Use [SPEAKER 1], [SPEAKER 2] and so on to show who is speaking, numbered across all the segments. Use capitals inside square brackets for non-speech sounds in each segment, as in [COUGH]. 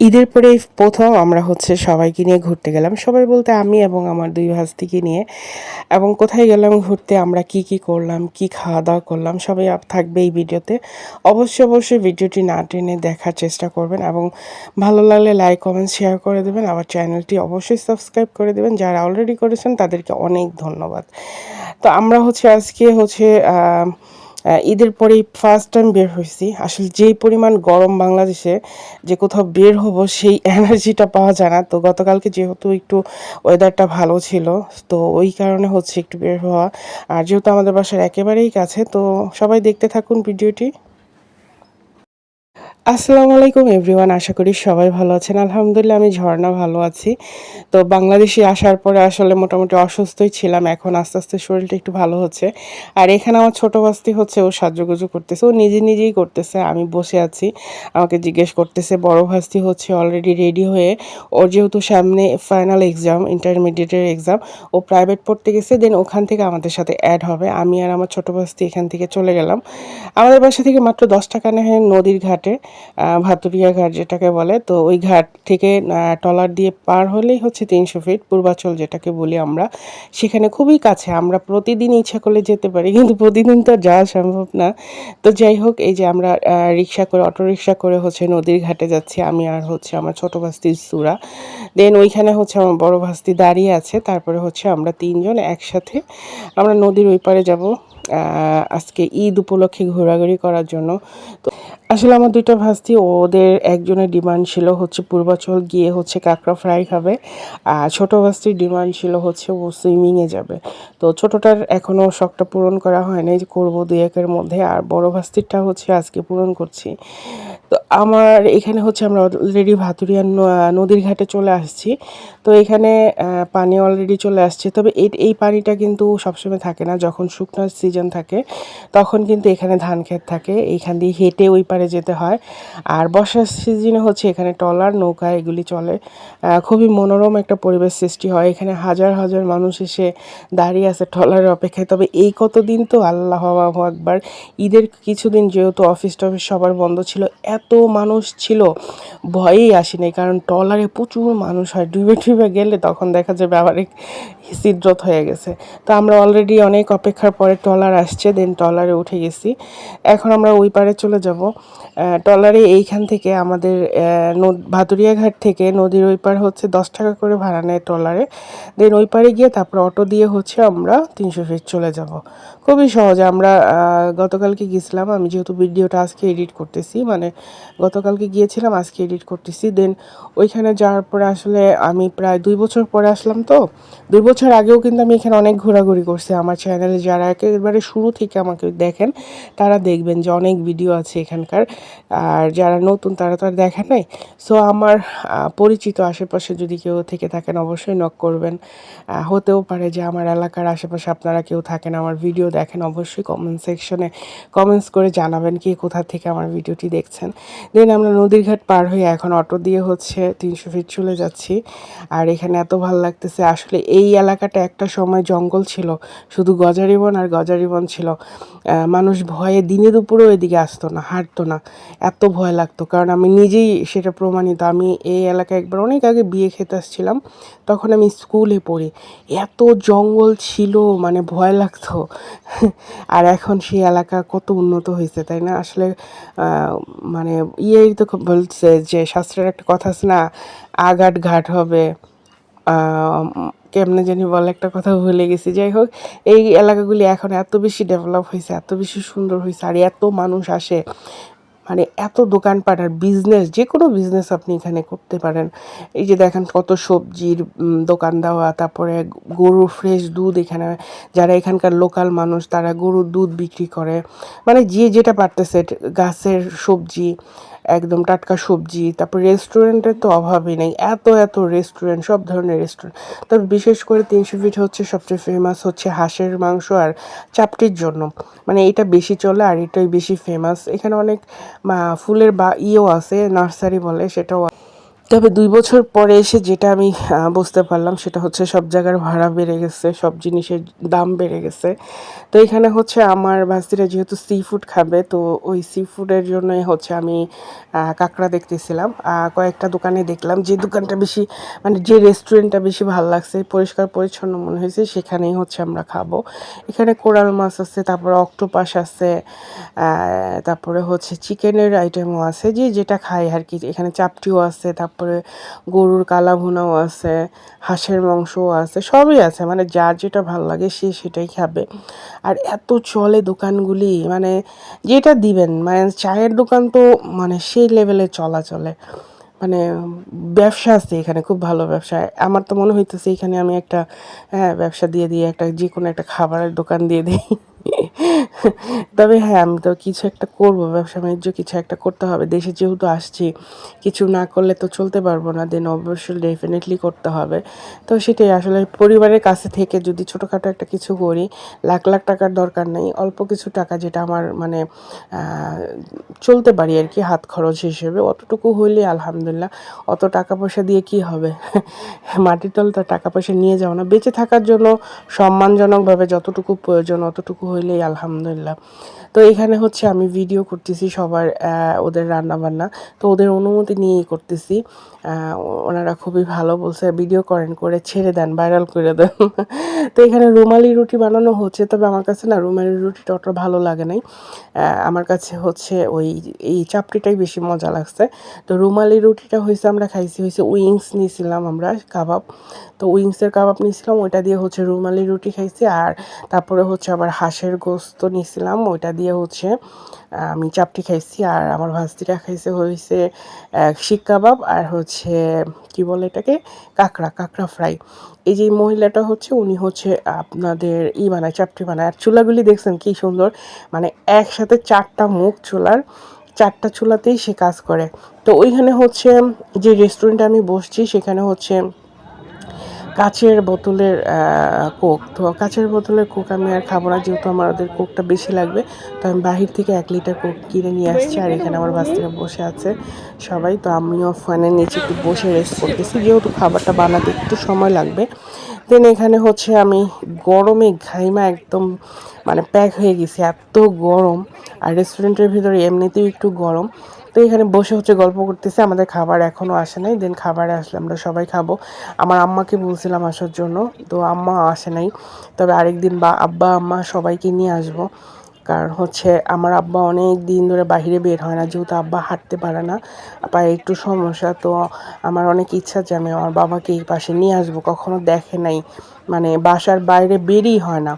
[SPEAKER 1] ঈদের পরে প্রথম আমরা হচ্ছে সবাইকে নিয়ে ঘুরতে গেলাম। সবাই বলতে আমি এবং আমার দুই ভাস্তিকে নিয়ে। এবং কোথায় গেলাম ঘুরতে, আমরা কি কি করলাম, কি খাওয়া দাওয়া করলাম, সবাই থাকবে এই ভিডিওতে। অবশ্যই অবশ্যই ভিডিওটি না টেনে দেখার চেষ্টা করবেন এবং ভালো লাগলে লাইক কমেন্ট শেয়ার করে দেবেন। আবার চ্যানেলটি অবশ্যই সাবস্ক্রাইব করে দেবেন। যারা অলরেডি করেছেন, তাদেরকে অনেক ধন্যবাদ। তো আমরা হচ্ছে আজকে হচ্ছে ঈদের পরেই ফার্স্ট টাইম বের হয়েছি আসলে যেই পরিমাণ গরম বাংলাদেশে যে কোথাও বের হব, সেই এনার্জিটা পাওয়া যায় না। তো গতকালকে যেহেতু একটু ওয়েদারটা ভালো ছিল, তো ওই কারণে হচ্ছে একটু বের হওয়া। আর যেহেতু আমাদের বাসার একেবারেই কাছে, তো সবাই দেখতে থাকুন ভিডিওটি। আসসালামু আলাইকুম, এভরিওয়ান। আশা করি সবাই ভালো আছেন। আলহামদুলিল্লাহ, আমি ঝর্ণা ভালো আছি। তো বাংলাদেশে আসার পরে আসলে মোটামুটি অসুস্থই ছিলাম। এখন আস্তে আস্তে শরীরটা একটু ভালো হচ্ছে। আর এখানে আমার ছোটো বাস্তি হচ্ছে, ও সাজুগুজু করতেছে। ও নিজে নিজেই করতেছে, আমি বসে আছি। আমাকে জিজ্ঞেস করতেছে, বড় ভাস্তি হচ্ছে অলরেডি রেডি হয়ে? ওর যেহেতু সামনে ফাইনাল এক্সাম ইন্টারমিডিয়েটের এক্সাম ও প্রাইভেট পড়তে গেছে। দেন ওখান থেকে আমাদের সাথে অ্যাড হবে। আমি আর আমার ছোটো বাস্তি এখান থেকে চলে গেলাম। আমাদের বাসা থেকে মাত্র দশ টাকা নেয় নদীর ঘাটে। ভাতুরিয়া ঘাট যেটাকে বলে তো ওই ঘাট থেকে আহ, ট্রলার দিয়ে পার হলেই হচ্ছে তিনশো ফিট পূর্বাচল যেটাকে বলি আমরা। সেখানে খুবই কাছে আমরা প্রতিদিন ইচ্ছা করলে যেতে পারি কিন্তু প্রতিদিন তো যাওয়া সম্ভব না। তো যাই হোক এই যে আমরা রিক্সা করে অটো রিক্সা করে হচ্ছে নদীর ঘাটে যাচ্ছি আমি আর হচ্ছে আমার ছোট ভাস্তি সুরা। দেন ওইখানে হচ্ছে আমার বড় ভাস্তি দাঁড়িয়ে আছে তারপরে হচ্ছে আমরা তিনজন একসাথে আমরা নদীর ওই পারে যাব আজকে ঈদ উপলক্ষে ঘোরাঘুরি করার জন্য। তো আসলে আমার দুইটা ভাস্তি, ওদের একজনের ডিমান্ড ছিল হচ্ছে পূর্বাচল গিয়ে হচ্ছে কাঁকড়া ফ্রাই খাবে, আর ছোটো ভাস্তির ডিমান্ড ছিল হচ্ছে ও সুইমিংয়ে যাবে। তো ছোটোটার এখনও শখটা পূরণ করা হয়নি করব দুই একের মধ্যে, আর বড় ভাস্তিরটা হচ্ছে আজকে পূরণ করছি। তো আমার এখানে হচ্ছে আমরা অলরেডি ভাতুরিয়া নদীর ঘাটে চলে আসছি। তো এখানে পানি অলরেডি চলে আসছে। তবে এই এই পানিটা কিন্তু সবসময় থাকে না। যখন শুকনোর সিজন থাকে, তখন কিন্তু এখানে ধান ক্ষেত থাকে। এইখান দিয়ে হেঁটে ওই পারে যেতে হয়। আর বর্ষার সিজনে হচ্ছে এখানে ট্রলার নৌকা, এগুলি চলে। খুবই মনোরম একটা পরিবেশ সৃষ্টি হয়। এখানে হাজার হাজার মানুষ এসে দাঁড়িয়ে আছে ট্রলারের অপেক্ষায়। তবে এই কতদিন তো আল্লাহ একবার ঈদের কিছুদিন যেহেতু অফিস টফিস সবার বন্ধ ছিল এত মানুষ ছিল, ভয়েই আসেনি। কারণ ট্রলারে প্রচুর মানুষ হয়। ডুবে ডুবে গেলে তখন দেখা যাবে আবার সিদ্রত হয়ে গেছে। তো আমরা অলরেডি অনেক অপেক্ষার পরে ট্রলার আসছে দেন ট্রলারে উঠে গেছি। এখন আমরা ওই পারে চলে যাব। ট্রলারে এইখান থেকে আমাদের ভাতুরিয়া ঘাট থেকে নদীর ওই পার হচ্ছে দশ টাকা করে ভাড়া নেয় ট্রলারে। দেন ওই পারে গিয়ে তারপর অটো দিয়ে হচ্ছে আমরা তিনশো ফিট চলে যাব। খুবই সহজে। আমরা গতকালকে গিয়েছিলাম আমি যেহেতু ভিডিওটা আজকে এডিট করতেছি মানে গতকালকে গিয়েছিলাম, আজকে এডিট করতেছি। দেন ওইখানে যাওয়ার পরে আসলে আমি প্রায় দুই বছর পরে আসলাম তো। দুই বছর আগেও কিন্তু আমি এখানে অনেক ঘোরাঘুরি করছি। আমার চ্যানেলে যারা একেবারে শুরু থেকে আমাকে দেখেন, তারা দেখবেন যে অনেক ভিডিও আছে এখানকার। আর যারা নতুন, তারা তো আর দেখে নাই। সো আমার পরিচিত আশেপাশে যদি কেউ থেকে থাকেন, অবশ্যই নক করবেন। হতেও পারে যে আমার এলাকার আশেপাশে আপনারা কেউ থাকেন, আমার ভিডিও দেখেন, অবশ্যই কমেন্ট সেকশনে কমেন্টস করে জানাবেন কি কোথা থেকে আমার ভিডিওটি দেখছেন। দেন আমরা নদীর ঘাট পার হয়ে এখন অটো দিয়ে হচ্ছে তিনশো ফিট চলে যাচ্ছি। আর এখানে এত ভালো লাগতেছে, আসলে এই এলাকাটা একটা সময় জঙ্গল ছিল, শুধু গজারিবন আর গজারিবন ছিল। মানুষ ভয়ে দিনে দুপুরেও এদিকে আসতো না, হাঁটতো না। এত ভয় লাগতো, কারণ আমি নিজেই সেটা প্রমাণিত। আমি এই এলাকায় একবার অনেক আগে বিয়ে খেতে আসছিলাম, তখন আমি স্কুলে পড়ি। এত জঙ্গল ছিল মানে ভয় লাগতো। আর এখন সেই এলাকা কত উন্নত হয়েছে, তাই না? আসলে মানে ইয়েই তো বলছে যে, শাস্ত্রের একটা কথা আছে না আঘাট ঘাট হবে কেমনে জানি বলে একটা কথা ভুলে গেছি। যাই হোক, এই এলাকাগুলি এখন এত বেশি ডেভেলপ হয়েছে এত বেশি সুন্দর হয়েছে আর এত মানুষ আসে। মানে এত দোকানপাট আর বিজনেস যে কোনো বিজনেস আপনি এখানে করতে পারেন। এই যে দেখেন কত সবজির দোকান দেওয়া, তারপরে গরুর ফ্রেশ দুধ এখানে যারা এখানকার লোকাল মানুষ, তারা গরুর দুধ বিক্রি করে। মানে যে যেটা পারতেছে, গাছের সবজি একদম টাটকা সবজি, তারপর রেস্টুরেন্টের তো অভাবই নেই। এত এত রেস্টুরেন্ট সব ধরনের রেস্টুরেন্ট তবে বিশেষ করে তিনশো ফিট হচ্ছে সবচেয়ে ফেমাস হচ্ছে হাঁসের মাংস আর চাপটির জন্য। মানে এটা বেশি চলে আর এটাই বেশি ফেমাস এখানে অনেক ফুলের বা, ইয়েও আছে, নার্সারি বলে, সেটাও তবে দুই বছর পরে এসে যেটা আমি বুঝতে পারলাম সেটা হচ্ছে সব জায়গার ভাড়া বেড়ে গেছে, সব জিনিসের দাম বেড়ে গেছে। তো এখানে হচ্ছে আমার ভাস্তিরা যেহেতু সি ফুড খাবে, তো ওই সি ফুডের জন্যই হচ্ছে আমি কাঁকড়া দেখতেছিলাম। কয়েকটা দোকানে দেখলাম যে দোকানটা বেশি মানে যে রেস্টুরেন্টটা বেশি ভালো লাগছে, পরিষ্কার পরিচ্ছন্ন মনে হয়েছে, সেখানেই হচ্ছে আমরা খাব। এখানে কোরাল মাছ আছে, তারপরে অক্টোপাস আছে তারপরে হচ্ছে চিকেনের আইটেমও আছে, যে যেটা খাই আর কি, এখানে চাপটিও আছে, তারপরে গরুর কালা ভুনাও আছে, হাঁসের মাংসও আছে, সবই আছে। মানে যার যেটা ভালো লাগে সে সেটাই খাবে। আর এত চলে দোকানগুলি মানে যেটা দিবেন মানে চায়ের দোকান তো মানে সেই লেভেলে চলা চলে। মানে ব্যবসা আছে এখানে, খুব ভালো ব্যবসা। আমার তো মনে হইতেছে এখানে আমি একটা হ্যাঁ ব্যবসা দিয়ে দিয়ে একটা যে কোনো একটা খাবারের দোকান দিয়ে দিই। তবে হ্যাঁ আমি তো কিছু একটা করব, ব্যবসা বাণিজ্য কিছু একটা করতে হবে। দেশে যেহেতু আসছি, কিছু না করলে তো চলতে পারব না দেন অবশ্যই ডেফিনেটলি করতে হবে। তো সেটাই, আসলে পরিবারের কাছে থেকে যদি ছোটোখাটো একটা কিছু করি, লাখ লাখ টাকার দরকার নেই, অল্প কিছু টাকা যেটা আমার মানে চলতে পারি আর কি, হাত খরচ হিসেবে, অতটুকু হইলে আলহামদুলিল্লাহ, অত টাকা পয়সা দিয়ে কি হবে? [LAUGHS] মাটির তল তো টাকা পয়সা নিয়ে যাও না। বেঁচে থাকার জন্য সম্মানজনকভাবে যতটুকু প্রয়োজন, অতটুকু হইলেই আলহামদুলিল্লাহ। তো এখানে হচ্ছে আমি ভিডিও করতেছি সবার ওদের রান্না বান্না তো ওদের অনুমতি নিয়েই করতেছি। ওনারা খুবই ভালো বলছে ভিডিও করেন, করে ছেড়ে দেন ভাইরাল করে দেন। [LAUGHS] তো এখানে রুমালি রুটি বানানো হচ্ছে, তবে আমার কাছে না রুমালি রুটিটা অত ভালো লাগে নাই। আমার কাছে হচ্ছে ওই, এই চাপড়িটাই বেশি মজা লাগছে। তো রুমালি রুটিটা হয়েছে আমরা খাইছি হয়েছে উইংস নিয়েছিলাম আমরা, কাবাব। তো উইংসের কাবাব নিয়েছিলাম, ওইটা দিয়ে হচ্ছে রুমালি রুটি খাইছি, আর তারপরে হচ্ছে আবার হাঁসের গোস্ত নিয়েছিলাম ওইটা দিয়ে হচ্ছে, আমি চাপটি খাইছি আর আমার ভাস্তিটা খাইছে হয়েছে শিক কাবাব আর হচ্ছে, কি বলে এটাকে? কাঁকড়া কাঁকড়া ফ্রাই। এই যে মহিলাটা হচ্ছে, উনি হচ্ছে আপনাদের ই বানায়, চাপটি বানায়। আর চুলাগুলি দেখছেন কি সুন্দর মানে একসাথে চারটা মুখ চুলার, চারটা চুলাতেই সে কাজ করে। তো ওইখানে হচ্ছে, যে রেস্টুরেন্টে আমি বসছি, সেখানে হচ্ছে কাচের বোতলের কোক। তো কাচের বোতলের কোক আমি আর খাব না, যেহেতু আমাদের কোকটা বেশি লাগবে। তো আমি বাহির থেকে এক লিটার কোক কিনে নিয়ে আসছি আর এখানে আমার বাচ্চারা বসে আছে সবাই। তো আমিও ফ্যানের নিচে একটু বসে রেস্ট করতেছি, যেহেতু খাবারটা বানাতে একটু সময় লাগবে। দেন এখানে হচ্ছে আমি গরমে ঘাইমা একদম মানে প্যাক হয়ে গেছি, এত গরম। আর রেস্টুরেন্টের ভিতরে এমনিতেও একটু গরম। তো এখানে বসে হচ্ছে গল্প করতেছে, আমাদের খাবার এখনও আসে নাই দেন খাবারে আসলে আমরা সবাই খাব। আমার আম্মাকে বলছিলাম আসার জন্য, তো আম্মা আসে নাই। তবে আরেকদিন বা আব্বা, আম্মা সবাইকে নিয়ে আসব। কারণ হচ্ছে আমার আব্বা অনেক দিন ধরে বাইরে বের হয় না, যেহেতু আব্বা হাঁটতে পারে না, পায়ে একটু সমস্যা। তো আমার অনেক ইচ্ছা যে আমি আমার বাবাকে এই পাশে নিয়ে আসব, কখনো দেখে নাই। মানে বাসার বাইরে বেরই হয় না।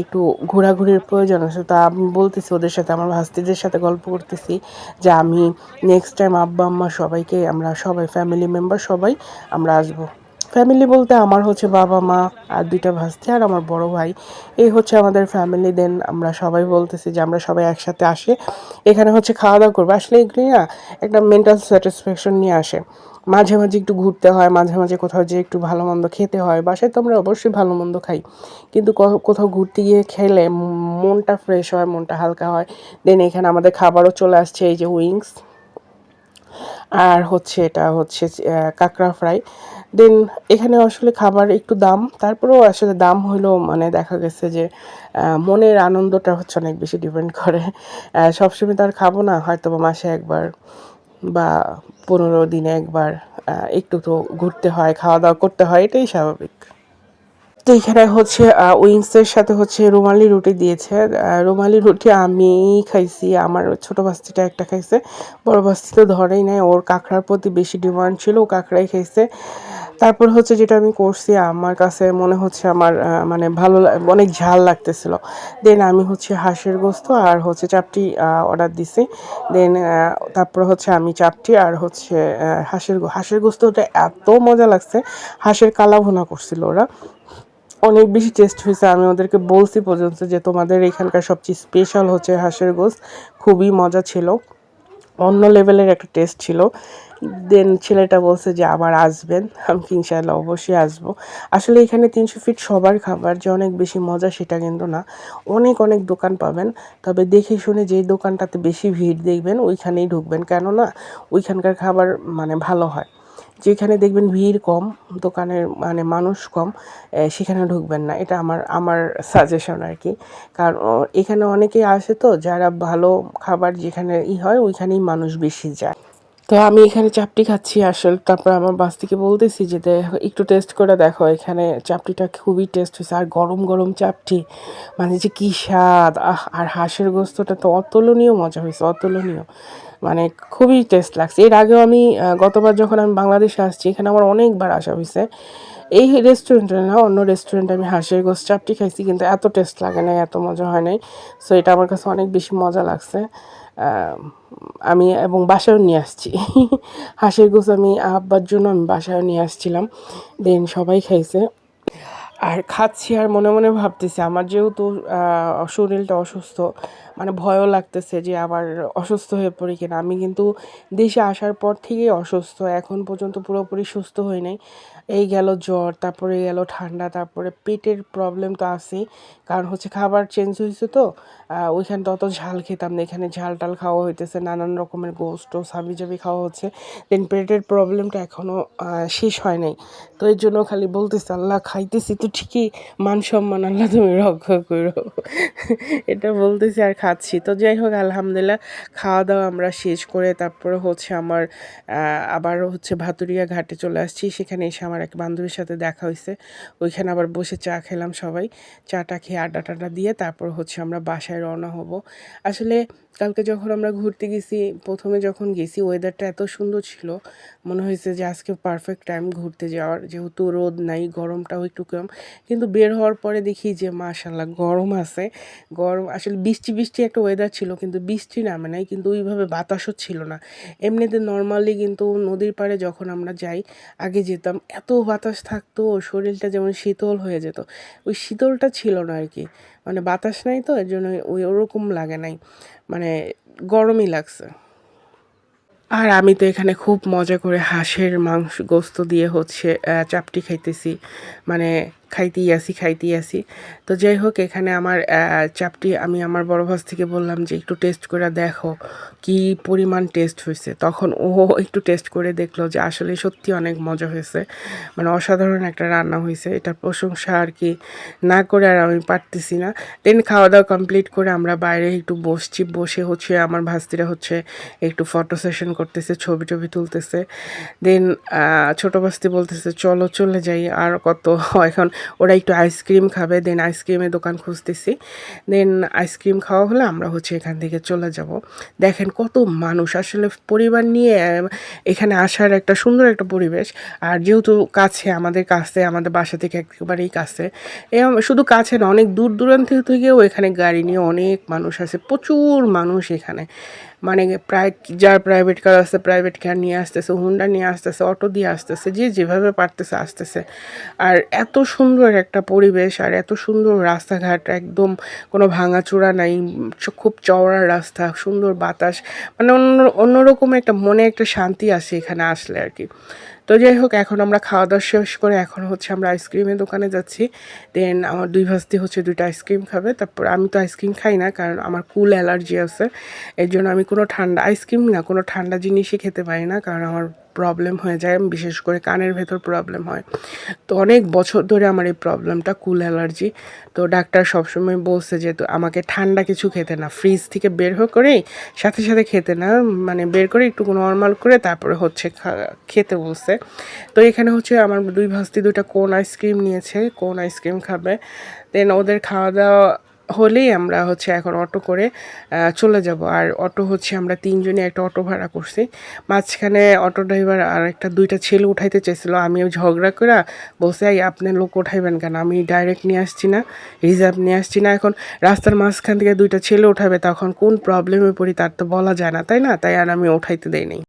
[SPEAKER 1] একটু ঘোরাঘুরির প্রয়োজন আছে। তা আমি বলতেছি ওদের সাথে, আমার ভাস্তিদের সাথে গল্প করতেছি যে আমি নেক্সট টাইম আব্বা, আম্মা সবাইকে আমরা সবাই ফ্যামিলি মেম্বার সবাই আমরা আসব। ফ্যামিলি বলতে আমার হচ্ছে বাবা, মা আর দুইটা ভাস্তি আর আমার বড় ভাই। এই হচ্ছে আমাদের ফ্যামিলি দেন আমরা সবাই বলতেছি যে আমরা সবাই একসাথে আসে। এখানে হচ্ছে খাওয়া দাওয়া করব। আসলে এগুলি না একটা মেন্টাল স্যাটিসফ্যাকশন নিয়ে আসে। মাঝে মাঝে একটু ঘুরতে হয়, মাঝে মাঝে কোথাও যে একটু ভালো মন্দ খেতে হয়, বাসায় তো আমরা অবশ্যই ভালো মন্দ খাই। কিন্তু কোথাও ঘুরতে গিয়ে খেলে মনটা ফ্রেশ হয়, মনটা হালকা হয়। দেন এখানে আমাদের খাবারও চলে আসছে, এই যে উইংস আর হচ্ছে এটা হচ্ছে কাঁকড়া ফ্রাই দেন এখানে আসলে খাবার একটু দাম, তারপরেও আসলে দাম হলেও মানে দেখা গেছে যে মনের আনন্দটা হচ্ছে অনেক বেশি ডিপেন্ড করে। সবসময় তো আর খাব না হয়তো মাসে একবার। বা পনেরো দিনে একবার একটু তো ঘুরতে হয় খাওয়া দাওয়া করতে হয়, এটাই স্বাভাবিক। তো এখানে হচ্ছে উইংসের সাথে হচ্ছে রুমালি রুটি দিয়েছে। রুমালি রুটি আমি খাইছি, আমার ছোট বাস্তিটা একটা খাইছে। বড় বাস্তি তো ধরেই নাই, ওর কাঁকড়ার প্রতি বেশি ডিমান্ড ছিল, ও কাঁকড়াই খাইছে। তারপর হচ্ছে যেটা আমি করছি, আমার কাছে মনে হচ্ছে আমার মানে ভালো অনেক ঝাল লাগতেছিল। দেন আমি হচ্ছে হাঁসের গোস্ত আর হচ্ছে চাপটি অর্ডার দিছি। দেন তারপর হচ্ছে আমি চাপটি আর হচ্ছে হাঁসের হাঁসের গোস্তটা এত মজা লাগছে। হাঁসের কালা ভুনা করছিল ওরা। অনেক বেশি টেস্ট হয়েছে। আমি ওদেরকে বলছি পর্যন্ত যে তোমাদের এখানকার সবচেয়ে স্পেশাল হচ্ছে হাঁসের গোস খুবই মজা ছিল। অন্য লেভেলের একটা টেস্ট ছিল। দেন ছেলেটা বলছে যে, আবার আসবেন? আমি ইনশাল্লাহ অবশ্যই আসব। আসলে এখানে তিনশো ফিট সবার খাবার, যে অনেক বেশি মজা সেটা কিন্তু না। অনেক অনেক দোকান পাবেন, তবে দেখে শুনে যেই দোকানটাতে বেশি ভিড় দেখবেন, ওইখানেই ঢুকবেন। কেননা ওইখানকার খাবার মানে ভালো হয়। যেখানে দেখবেন ভিড় কম দোকানের মানে মানুষ কম সেখানে ঢুকবেন না। এটা আমার আমার সাজেশন আর কি কারণ এখানে অনেকেই আসে তো, যারা ভালো খাবার যেখানে ই হয়, ওইখানেই মানুষ বেশি যায়। তো আমি এখানে চাপটি খাচ্ছি আসলে। তারপর আমার বাস থেকে বলতেছি যে, দেখো, একটু টেস্ট করে দেখো, এখানে চাপটিটা খুবই টেস্ট হয়েছে। আর গরম গরম চাপটি মানে যে কী স্বাদ আর হাঁসের গোস্তটা তো অতুলনীয় মজা হয়েছে, অতুলনীয়। মানে খুবই টেস্ট লাগছে। এর আগেও আমি গতবার যখন আমি বাংলাদেশে আসছি, এখানে আমার অনেকবার আসা হয়েছে। এই রেস্টুরেন্টে না, অন্য রেস্টুরেন্টে আমি হাঁসের গোস্ত চাপটি খাইছি, কিন্তু এত টেস্ট লাগে না এত মজা হয় নাই। সো এটা আমার কাছে অনেক বেশি মজা লাগছে। আমি এবং বাসায়ও নিয়ে আসছি। [LAUGHS] হাঁসের গোস আমি আব্বার জন্য আমি বাসায়ও নিয়ে আসছিলাম। দেন সবাই খাইছে। আর খাচ্ছি আর মনে মনে ভাবতেছি, আমার যেহেতু শরীরটা অসুস্থ মানে ভয়ও লাগতেছে যে আবার অসুস্থ হয়ে পড়ি কিনা। আমি কিন্তু দেশে আসার পর থেকেই অসুস্থ, এখন পর্যন্ত পুরোপুরি সুস্থ হই নাই। এই গেল জ্বর, তারপরে গেল ঠান্ডা, তারপরে পেটের প্রবলেম তো আছেই। কারণ হচ্ছে খাবার চেঞ্জ হয়েছে তো ওইখানে তত ঝাল খেতাম না। এখানে ঝাল টাল খাওয়া হইতেছে, নানান রকমের গোস্ট সাবি জাবি খাওয়া হচ্ছে। দেন পেটের প্রবলেমটা এখনও শেষ হয় নাই। তো এর জন্য খালি বলতেছে, আল্লাহ খাইতেছি তো ঠিকই মান সম্মান আল্লাহ তুমি রক্ষা করো। এটা বলতেছি আর খাচ্ছি। তো যাই হোক, আলহামদুলিল্লাহ খাওয়া দাওয়া আমরা শেষ করে তারপরে হচ্ছে আমার আবার হচ্ছে ভাতুরিয়া ঘাটে চলে আসছি। সেখানে এসে আমার এক বান্ধবীর সাথে দেখা হয়েছে। ওইখানে আবার বসে চা খেলাম সবাই। চাটা খেয়ে আড্ডা টাড্ডা দিয়ে তারপর হচ্ছে আমরা বাসায় রওনা হব। আসলে কালকে যখন আমরা ঘুরতে গেছি, প্রথমে যখন গেছি ওয়েদারটা এত সুন্দর ছিল, মনে হয়েছে যে আজকে পারফেক্ট টাইম ঘুরতে যাওয়ার। যেহেতু রোদ নাই, গরমটাও একটু কম। কিন্তু বের হওয়ার পরে দেখি যে মাশাল্লাহ গরম আছে। গরম, আসলে বৃষ্টি বৃষ্টি একটা ওয়েদার ছিল, কিন্তু বৃষ্টি নামে নাই, কিন্তু ওইভাবে বাতাসও ছিল না। এমনিতে নর্মালি কিন্তু নদীর পাড়ে যখন আমরা যাই, আগে যেতাম, এত বাতাস থাকতো, শরীরটা যেমন শীতল হয়ে যেত। ওই শীতলটা ছিল না আর কি। মানে বাতাস নাই তো এর জন্য ওই ওরকম লাগে নাই। মানে গরমই লাগছে। আর আমি তো এখানে খুব মজা করে হাঁসের মাংস গোস্ত দিয়ে হচ্ছে চাপটি খাইতেছি। মানে খাইতেই আসি খাইতেই আসি তো যাই হোক এখানে আমার চাপটি আমি আমার বড় ভাস থেকে বললাম যে, একটু টেস্ট করে দেখো কি পরিমাণ টেস্ট হয়েছে তখন ও একটু টেস্ট করে দেখল যে, আসলে সত্যি অনেক মজা হয়েছে মানে অসাধারণ একটা রান্না হয়েছে এটা প্রশংসা আর কি না করে আর আমি পারতেছি না। দেন খাওয়া দাওয়া কমপ্লিট করে আমরা বাইরে একটু বসছি। বসে হচ্ছে আমার ভাস্তিরা হচ্ছে একটু ফটো সেশন করতেছে, ছবি টবি তুলতেছে। দেন ছোটো ভাস্তি বলতেছে, চলো চলে যাই। আর কত? [LAUGHS] এখন ওরা একটু আইসক্রিম খাবে দেন আইসক্রিমের দোকান খুঁজতেছি। দেন আইসক্রিম খাওয়া হলে, আমরা হচ্ছে এখান থেকে চলে যাব। দেখেন কত মানুষ, আসলে পরিবার নিয়ে, এখানে আসার একটা সুন্দর একটা পরিবেশ। আর যেহেতু কাছে, আমাদের কাছে, আমাদের বাসা থেকে একেবারেই কাছে। শুধু কাছে না, অনেক দূর দূরান্ত থেকেও এখানে গাড়ি নিয়ে অনেক মানুষ আছে প্রচুর মানুষ এখানে। মানে প্রায় যার প্রাইভেট কার আসতে প্রাইভেট কার নিয়ে আসতেছে হুন্ডা নিয়ে আসতেছে অটো দিয়ে আসতেছে, যে যেভাবে পারতেছে আসতেছে। আর এত সুন্দর একটা পরিবেশ আর এত সুন্দর রাস্তাঘাট, একদম কোনো ভাঙাচোড়া নাই, খুব চওড়া রাস্তা, সুন্দর বাতাস মানে অন্য, অন্যরকম একটা মনে একটা শান্তি আসে এখানে আসলে আর কি। তো যাই হোক, এখন আমরা খাওয়া দাওয়া শেষ করে এখন হচ্ছে আমরা আইসক্রিমের দোকানে যাচ্ছি। দেন আমার দুই ভাস্তি হচ্ছে দুইটা আইসক্রিম খাবে। তারপর আমি তো আইসক্রিম খাই না, কারণ আমার কুল অ্যালার্জি আছে। এর জন্য আমি কোনো ঠান্ডা আইসক্রিম না, কোনো ঠান্ডা জিনিসই খেতে পারি না, কারণ আমার প্রবলেম হয়ে যায়, বিশেষ করে কানের ভেতর প্রবলেম হয়। তো অনেক বছর ধরে আমার এই প্রবলেমটা কুল অ্যালার্জি তো ডাক্তার সবসময় বলছে যে, তো আমাকে ঠান্ডা কিছু খেতে না ফ্রিজ থেকে বের হয়ে করেই, সাথে সাথে খেতে না মানে বের করে একটু নর্মাল করে তারপরে হচ্ছে খেতে বলছে। তো এখানে হচ্ছে আমার দুই ভাস্তি দুইটা কোন আইসক্রিম নিয়েছে কোন আইসক্রিম খাবে। দেন ওদের খাওয়া দাওয়া হলেই আমরা হচ্ছে এখন অটো করে চলে যাব। আর অটো হচ্ছে আমরা তিনজনে একটা অটো ভাড়া করছি। মাঝখানে অটো ড্রাইভার আর একটা দুইটা ছেলে উঠাইতে চেয়েছিল আমিও ঝগড়া করে বসে এই আপনি লোক উঠাইবেন কেন? আমি ডাইরেক্ট নিয়ে আসছি না রিজার্ভ নিয়ে আসছি না। এখন রাস্তার মাঝখান থেকে দুইটা ছেলে উঠাবে, তখন কোন প্রবলেমে পড়ি তার তো বলা যায় না, তাই না? তাই আর আমি উঠাইতে দেই নাই।